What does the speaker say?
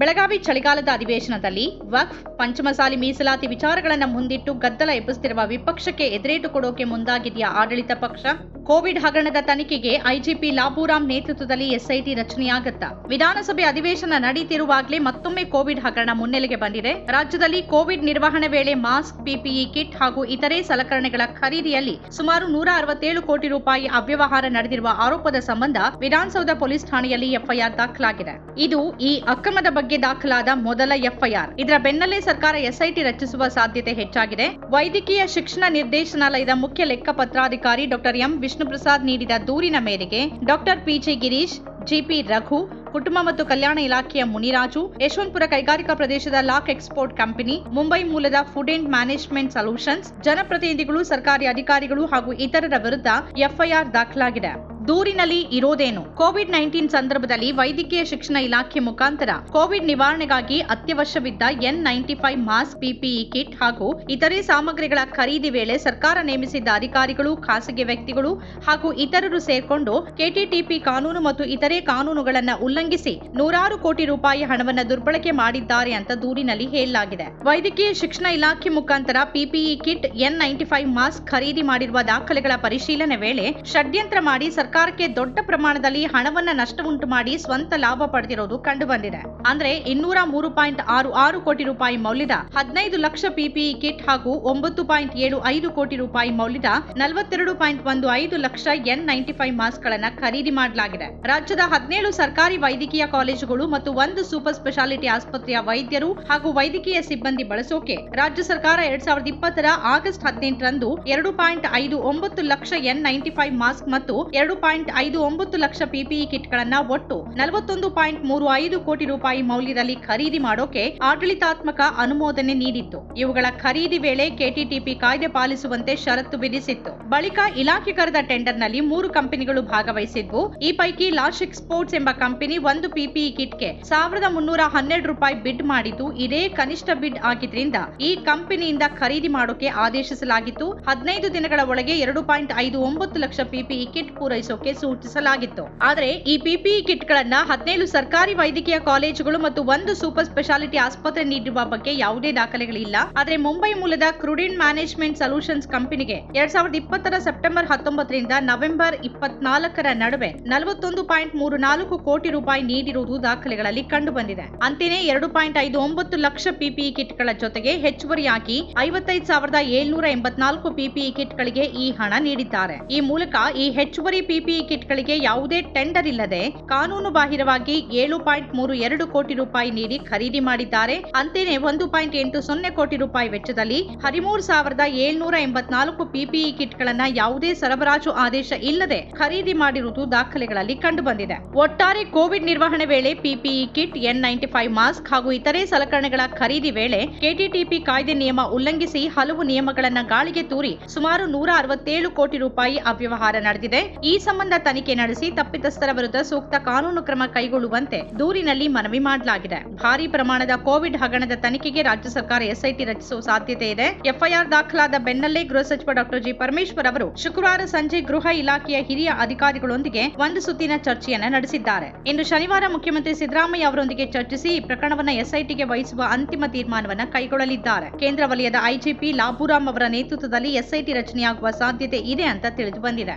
ಬೆಳಗಾವಿ ಚಳಿಗಾಲದ ಅಧಿವೇಶನದಲ್ಲಿ ವಕ್ಫ್, ಪಂಚಮಸಾಲಿ ಮೀಸಲಾತಿ ವಿಚಾರಗಳನ್ನು ಮುಂದಿಟ್ಟು ಗದ್ದಲ ಎಬ್ಬಿಸುತ್ತಿರುವ ವಿಪಕ್ಷಕ್ಕೆ ಎದುರೇಟು ಕೊಡೋಕೆ ಮುಂದಾಗಿದೆಯಾ ಆಡಳಿತ ಪಕ್ಷ? ಕೋವಿಡ್ ಹಗರಣದ ತನಿಖೆಗೆ ಐಜಿಪಿ ಲಾಬೂರಾಮ್ ನೇತೃತ್ವದಲ್ಲಿ ಎಸ್ಐಟಿ ರಚನೆಯಾಗುತ್ತಾ. ವಿಧಾನಸಭೆ ಅಧಿವೇಶನ ನಡೀತಿರುವಾಗಲೇ ಮತ್ತೊಮ್ಮೆ ಕೋವಿಡ್ ಹಗರಣ ಮುನ್ನೆಲೆಗೆ ಬಂದಿದೆ. ರಾಜ್ಯದಲ್ಲಿ ಕೋವಿಡ್ ನಿರ್ವಹಣೆ ವೇಳೆ ಮಾಸ್ಕ್, ಪಿಪಿಇ ಕಿಟ್ ಹಾಗೂ ಇತರೆ ಸಲಕರಣೆಗಳ ಖರೀದಿಯಲ್ಲಿ ಸುಮಾರು ನೂರ ಅರವತ್ತೇಳು ಕೋಟಿ ರೂಪಾಯಿ ಅವ್ಯವಹಾರ ನಡೆದಿರುವ ಆರೋಪದ ಸಂಬಂಧ ವಿಧಾನಸೌಧ ಪೊಲೀಸ್ ಠಾಣೆಯಲ್ಲಿ ಎಫ್ಐಆರ್ ದಾಖಲಾಗಿದೆ. ಇದು ಈ ಅಕ್ರಮದ ಬಗ್ಗೆ ದಾಖಲಾದ ಮೊದಲ ಎಫ್ಐಆರ್. ಇದರ ಬೆನ್ನಲ್ಲೇ ಸರ್ಕಾರ ಎಸ್ಐಟಿ ರಚಿಸುವ ಸಾಧ್ಯತೆ ಹೆಚ್ಚಾಗಿದೆ. ವೈದ್ಯಕೀಯ ಶಿಕ್ಷಣ ನಿರ್ದೇಶನಾಲಯದ ಮುಖ್ಯ ಲೆಕ್ಕಪತ್ರಾಧಿಕಾರಿ ಡಾಕ್ಟರ್ ಎಂ ವಿಷ್ಣುಪ್ರಸಾದ್ ನೀಡಿದ ದೂರಿನ ಮೇರೆಗೆ doctor P J Girish G P Raghu, ಕುಟುಂಬ ಮತ್ತು ಕಲ್ಯಾಣ ಇಲಾಖೆಯ ಮುನಿರಾಜು, ಯಶವಂತಪುರ ಕೈಗಾರಿಕಾ ಪ್ರದೇಶದ ಲಾಕ್ ಎಕ್ಸ್ಪೋರ್ಟ್ ಕಂಪನಿ, ಮುಂಬೈ ಮೂಲದ ಫುಡ್ ಅಂಡ್ ಮ್ಯಾನೇಜ್ಮೆಂಟ್ ಸೊಲ್ಯೂಷನ್ಸ್, ಜನಪ್ರತಿನಿಧಿಗಳು, ಸರ್ಕಾರಿ ಅಧಿಕಾರಿಗಳು ಹಾಗೂ ಇತರರ ವಿರುದ್ಧ ಎಫ್ಐಆರ್ ದಾಖಲಾಗಿದೆ. ದೂರಿನಲ್ಲಿ ಇರೋದೇನು? ಕೋವಿಡ್ ನೈನ್ಟೀನ್ ಸಂದರ್ಭದಲ್ಲಿ ವೈದ್ಯಕೀಯ ಶಿಕ್ಷಣ ಇಲಾಖೆ ಮುಖಾಂತರ ಕೋವಿಡ್ ನಿವಾರಣೆಗಾಗಿ ಅತ್ಯವಶ್ಯವಿದ್ದ N ninety five mask PPE kit ಹಾಗೂ ಇತರೆ ಸಾಮಗ್ರಿಗಳ ಖರೀದಿ ವೇಳೆ ಸರ್ಕಾರ ನೇಮಿಸಿದ್ದ ಅಧಿಕಾರಿಗಳು, ಖಾಸಗಿ ವ್ಯಕ್ತಿಗಳು ಹಾಗೂ ಇತರರು ಸೇರ್ಕೊಂಡು ಕೆಟಿಟಿಪಿ ಕಾನೂನು ಮತ್ತು ಇತರೆ ಕಾನೂನುಗಳನ್ನು ಉಲ್ಲಂಘಿಸಿ ನೂರಾರು ಕೋಟಿ ರೂಪಾಯಿ ಹಣವನ್ನು ದುರ್ಬಳಕೆ ಮಾಡಿದ್ದಾರೆ ಅಂತ ದೂರಿನಲ್ಲಿ ಹೇಳಲಾಗಿದೆ. ವೈದ್ಯಕೀಯ ಶಿಕ್ಷಣ ಇಲಾಖೆ ಮುಖಾಂತರ PPE kit, N ninety five mask ಖರೀದಿ ಮಾಡಿರುವ ದಾಖಲೆಗಳ ಪರಿಶೀಲನೆ ವೇಳೆ ಷಡ್ಯಂತ್ರ ಮಾಡಿ ಸರ್ಕಾರಕ್ಕೆ ದೊಡ್ಡ ಪ್ರಮಾಣದಲ್ಲಿ ಹಣವನ್ನ ನಷ್ಟ ಉಂಟು ಮಾಡಿ ಸ್ವಂತ ಲಾಭ ಪಡೆದಿರೋದು ಕಂಡುಬಂದಿದೆ. ಅಂದ್ರೆ ಇನ್ನೂರ ಮೂರು ಪಾಯಿಂಟ್ ಆರು ಆರು ಕೋಟಿ ರೂಪಾಯಿ ಮೌಲ್ಯದ ಹದಿನೈದು ಲಕ್ಷ ಪಿಪಿಇ ಕಿಟ್ ಹಾಗೂ ಒಂಬತ್ತು ಪಾಯಿಂಟ್ ಏಳು ಐದು ಕೋಟಿ ರೂಪಾಯಿ ಮೌಲ್ಯದ ನಲವತ್ತೆರಡು ಪಾಯಿಂಟ್ ಒಂದು ಐದು lakh N ninety five mask ಗಳನ್ನ ಖರೀದಿ ಮಾಡಲಾಗಿದೆ. ರಾಜ್ಯದ ಹದಿನೇಳು ಸರ್ಕಾರಿ ವೈದ್ಯಕೀಯ ಕಾಲೇಜುಗಳು ಮತ್ತು ಒಂದು ಸೂಪರ್ ಸ್ಪೆಷಾಲಿಟಿ ಆಸ್ಪತ್ರೆಯ ವೈದ್ಯರು ಹಾಗೂ ವೈದ್ಯಕೀಯ ಸಿಬ್ಬಂದಿ ಬಳಸೋಕೆ ರಾಜ್ಯ ಸರ್ಕಾರ ಎರಡ್ ಸಾವಿರದ ಇಪ್ಪತ್ತರ ಆಗಸ್ಟ್ ಹದಿನೆಂಟರಂದು ಎರಡು ಪಾಯಿಂಟ್ ಐದು ಒಂಬತ್ತು lakh N ninety five mask ಮತ್ತು ಎರಡು ಪಾಯಿಂಟ್ ಐದು ಒಂಬತ್ತು ಲಕ್ಷ ಪಿಪಿಇ ಕಿಟ್ಗಳನ್ನ ಒಟ್ಟು ನಲವತ್ತೊಂದು ಪಾಯಿಂಟ್ ಮೂರು ಐದು ಕೋಟಿ ರೂಪಾಯಿ ಮೌಲ್ಯದಲ್ಲಿ ಖರೀದಿ ಮಾಡೋಕೆ ಆಡಳಿತಾತ್ಮಕ ಅನುಮೋದನೆ ನೀಡಿತ್ತು. ಇವುಗಳ ಖರೀದಿ ವೇಳೆ ಕೆಟಿಟಿಪಿ ಕಾಯ್ದೆ ಪಾಲಿಸುವಂತೆ ಷರತ್ತು ವಿಧಿಸಿತ್ತು. ಬಳಿಕ ಇಲಾಖೆ ಕರೆದ ಟೆಂಡರ್ನಲ್ಲಿ ಮೂರು ಕಂಪನಿಗಳು ಭಾಗವಹಿಸಿದ್ವು ಈ ಪೈಕಿ ಲಾಶ್ ಎಕ್ಸ್ಪೋರ್ಟ್ಸ್ ಎಂಬ ಕಂಪನಿ ಒಂದು ಪಿಪಿಇ ಕಿಟ್ಗೆ ಸಾವಿರದ ಮುನ್ನೂರ ಹನ್ನೆರಡು ರೂಪಾಯಿ ಬಿಡ್ ಮಾಡಿದ್ದು, ಇದೇ ಕನಿಷ್ಠ ಬಿಡ್ ಆಗಿದ್ರಿಂದ ಈ ಕಂಪನಿಯಿಂದ ಖರೀದಿ ಮಾಡೋಕೆ ಆದೇಶಿಸಲಾಗಿತ್ತು. ಹದಿನೈದು ದಿನಗಳ ಒಳಗೆ ಎರಡು ಪಾಯಿಂಟ್ ಐದು ಒಂಬತ್ತು ಲಕ್ಷ ಪಿಪಿಇ ಕಿಟ್ ಪೂರೈಸೋಕೆ ಸೂಚಿಸಲಾಗಿತ್ತು. ಆದರೆ ಈ ಪಿಪಿಇ ಕಿಟ್ಗಳನ್ನ ಹದಿನೇಳು ಸರ್ಕಾರಿ ವೈದ್ಯಕೀಯ ಕಾಲೇಜುಗಳು ಮತ್ತು ಒಂದು ಸೂಪರ್ ಸ್ಪೆಷಾಲಿಟಿ ಆಸ್ಪತ್ರೆ ನೀಡಿರುವ ಬಗ್ಗೆ ಯಾವುದೇ ದಾಖಲೆಗಳಿಲ್ಲ. ಆದರೆ ಮುಂಬೈ ಮೂಲದ ಕ್ರುಡಿನ್ ಮ್ಯಾನೇಜ್ಮೆಂಟ್ ಸೊಲ್ಯೂಷನ್ಸ್ ಕಂಪನಿಗೆ ಎರಡ್ ಸಾವಿರದ ಇಪ್ಪತ್ತರ ಸೆಪ್ಟೆಂಬರ್ ಹತ್ತೊಂಬತ್ತರಿಂದ ನವೆಂಬರ್ ಇಪ್ಪತ್ನಾಲ್ಕರ ನಡುವೆ ನಲವತ್ತೊಂದು ಪಾಯಿಂಟ್ ಮೂರು ನಾಲ್ಕು ಕೋಟಿ ರೂಪಾಯಿ ನೀಡಿರುವುದು ದಾಖಲೆಗಳಲ್ಲಿ ಕಂಡುಬಂದಿದೆ. ಅಂತೆಯೇ ಎರಡು ಪಾಯಿಂಟ್ ಐದು ಒಂಬತ್ತು ಲಕ್ಷ ಪಿಪಿಇ ಕಿಟ್ಗಳ ಜೊತೆಗೆ ಹೆಚ್ಚುವರಿಯಾಗಿ ಐವತ್ತೈದು ಸಾವಿರದ ಏಳ್ನೂರ ಎಂಬತ್ನಾಲ್ಕು ಪಿಪಿಇ ಕಿಟ್ಗಳಿಗೆ ಈ ಹಣ ನೀಡಿದ್ದಾರೆ. ಈ ಮೂಲಕ ಈ ಹೆಚ್ಚುವರಿ ಪಿಪಿಇ ಕಿಟ್ಗಳಿಗೆ ಯಾವುದೇ ಟೆಂಡರ್ ಇಲ್ಲದೆ ಕಾನೂನು ಬಾಹಿರವಾಗಿ ಏಳು ಪಾಯಿಂಟ್ ಮೂರು ಎರಡು ಕೋಟಿ ರೂಪಾಯಿ ನೀಡಿ ಖರೀದಿ ಮಾಡಿದ್ದಾರೆ. ಅಂತೆಯೇ ಒಂದು ಪಾಯಿಂಟ್ ಎಂಟು ಸೊನ್ನೆ ಕೋಟಿ ರೂಪಾಯಿ ವೆಚ್ಚದಲ್ಲಿ ಹದಿಮೂರು ಸಾವಿರದ ಏಳ್ನೂರ ಎಂಬತ್ನಾಲ್ಕು ಪಿಪಿಇ ಕಿಟ್ಗಳನ್ನ ಯಾವುದೇ ಸರಬರಾಜು ಆದೇಶ ಇಲ್ಲದೆ ಖರೀದಿ ಮಾಡಿರುವುದು ದಾಖಲೆಗಳಲ್ಲಿ ಕಂಡುಬಂದಿದೆ. ಒಟ್ಟಾರೆ ಕೋವಿಡ್ ನಿರ್ವಹಣೆ ವೇಳೆ PPE kit, N ninety five mask ಹಾಗೂ ಇತರೆ ಸಲಕರಣೆಗಳ ಖರೀದಿ ವೇಳೆ ಕೆಟಿಟಿಪಿ ಕಾಯ್ದೆ ನಿಯಮ ಉಲ್ಲಂಘಿಸಿ ಹಲವು ನಿಯಮಗಳನ್ನ ಗಾಳಿಗೆ ತೂರಿ ಸುಮಾರು ನೂರ ಅರವತ್ತೇಳು ಕೋಟಿ ರೂಪಾಯಿ ಅವ್ಯವಹಾರ ನಡೆದಿದೆ. ಈ ಸಂಬಂಧ ತನಿಖೆ ನಡೆಸಿ ತಪ್ಪಿತಸ್ಥರ ವಿರುದ್ಧ ಸೂಕ್ತ ಕಾನೂನು ಕ್ರಮ ಕೈಗೊಳ್ಳುವಂತೆ ದೂರಿನಲ್ಲಿ ಮನವಿ ಮಾಡಲಾಗಿದೆ. ಭಾರಿ ಪ್ರಮಾಣದ ಕೋವಿಡ್ ಹಗರಣದ ತನಿಖೆಗೆ ರಾಜ್ಯ ಸರ್ಕಾರ ಎಸ್ಐಟಿ ರಚಿಸುವ ಸಾಧ್ಯತೆ ಇದೆ. ಎಫ್ಐಆರ್ ದಾಖಲಾದ ಬೆನ್ನಲ್ಲೇ ಗೃಹ ಸಚಿವ ಡಾಕ್ಟರ್ ಜಿ ಪರಮೇಶ್ವರ್ ಅವರು ಶುಕ್ರವಾರ ಸಂಜೆ ಗೃಹ ಇಲಾಖೆಯ ಹಿರಿಯ ಅಧಿಕಾರಿಗಳೊಂದಿಗೆ ಒಂದು ಸುತ್ತಿನ ಚರ್ಚೆಯನ್ನ ನಡೆಸಿದ್ದಾರೆ. ಇಂದು ಶನಿವಾರ ಮುಖ್ಯಮಂತ್ರಿ ಸಿದ್ದರಾಮಯ್ಯ ಅವರೊಂದಿಗೆ ಚರ್ಚಿಸಿ ಈ ಪ್ರಕರಣವನ್ನು ಎಸ್ಐಟಿಗೆ ವಹಿಸುವ ಅಂತಿಮ ತೀರ್ಮಾನವನ್ನು ಕೈಗೊಳ್ಳಲಿದ್ದಾರೆ. ಕೇಂದ್ರ ವಲಯದ ಐಜಿಪಿ ಲಾಬುರಾಮ್ ಅವರ ನೇತೃತ್ವದಲ್ಲಿ ಎಸ್ಐಟಿ ರಚನೆಯಾಗುವ ಸಾಧ್ಯತೆ ಇದೆ ಅಂತ ತಿಳಿದು ಬಂದಿದೆ.